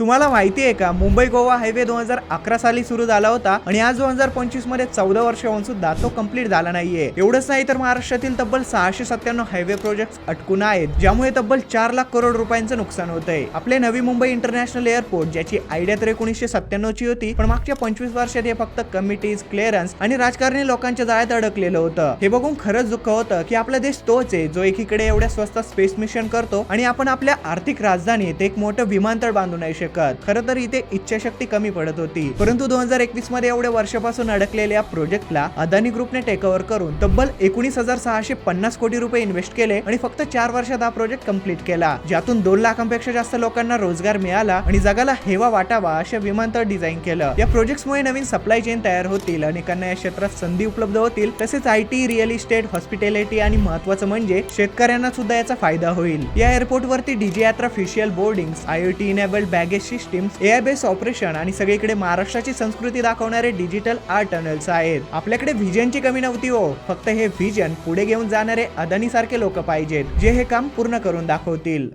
तुम्हाला माहिती आहे का मुंबई गोवा हायवे दोन हजार अकरा साली सुरू झाला होता आणि आज दोन हजार पंचवीसमध्ये चौदा वर्ष होऊन सुद्धा तो कंप्लीट झाला नाहीये. एवढंच नाही तर महाराष्ट्रातील तब्बल सहाशे सत्त्याण्णव हायवे प्रोजेक्ट अटकून आहेत ज्यामुळे तब्बल चार लाख करोड रुपयांचं नुकसान होत आहे आपले नवी मुंबई इंटरनॅशनल एअरपोर्ट ज्याची आयडिया तर एकोणीसशे सत्त्याण्णव ची होती पण मागच्या पंचवीस वर्षात हे फक्त कमिटीज क्लिअरन्स आणि राजकारणी लोकांच्या जाळ्यात अडकलेलं होतं. हे बघून खरंच दुःख होतं की आपला देश तोच आहे जो एकीकडे एवढ्या स्वस्तात स्पेस मिशन करतो आणि आपण आपल्या आर्थिक राजधानीत एक मोठं विमानतळ बांधू नाही शकत. खरं तर इथे इच्छाशक्ती कमी पडत होती. परंतु दोन हजार एकवीसमध्ये एवढ्या वर्षापासून अडकलेल्या प्रोजेक्टला अदानी ग्रुपने टेक ओव्हर करून तब्बल एकोणीस हजार सहाशे पन्नास कोटी रुपये इन्व्हेस्ट केले आणि फक्त चार वर्षात हा प्रोजेक्ट कंप्लीट केला. ज्यातून दोन लाखांपेक्षा जास्त लोकांना रोजगार मिळाला आणि जगाला हेवा वाटावा अशा विमानतळ डिझाईन केलं. या प्रोजेक्टमुळे नवीन सप्लाय चेन तयार होतील. अनेकांना या क्षेत्रात संधी उपलब्ध होतील. तसेच I T real estate hospitality आणि महत्वाचं म्हणजे शेतकऱ्यांना सुद्धा याचा फायदा होईल. या एअरपोर्ट वरती DigiYatra facial boardings IoT enabled baggage systems AI base operation आणि सगळीकडे महाराष्ट्राची संस्कृती दाखवणारे डिजिटल आर्ट टनल्स आहेत. आपल्याकडे व्हिजनची कमी नव्हती हो. फक्त हे व्हिजन पुढे घेऊन जाणारे अदानी सारखे लोक पाहिजेत जे हे काम पूर्ण करून दाखवतील.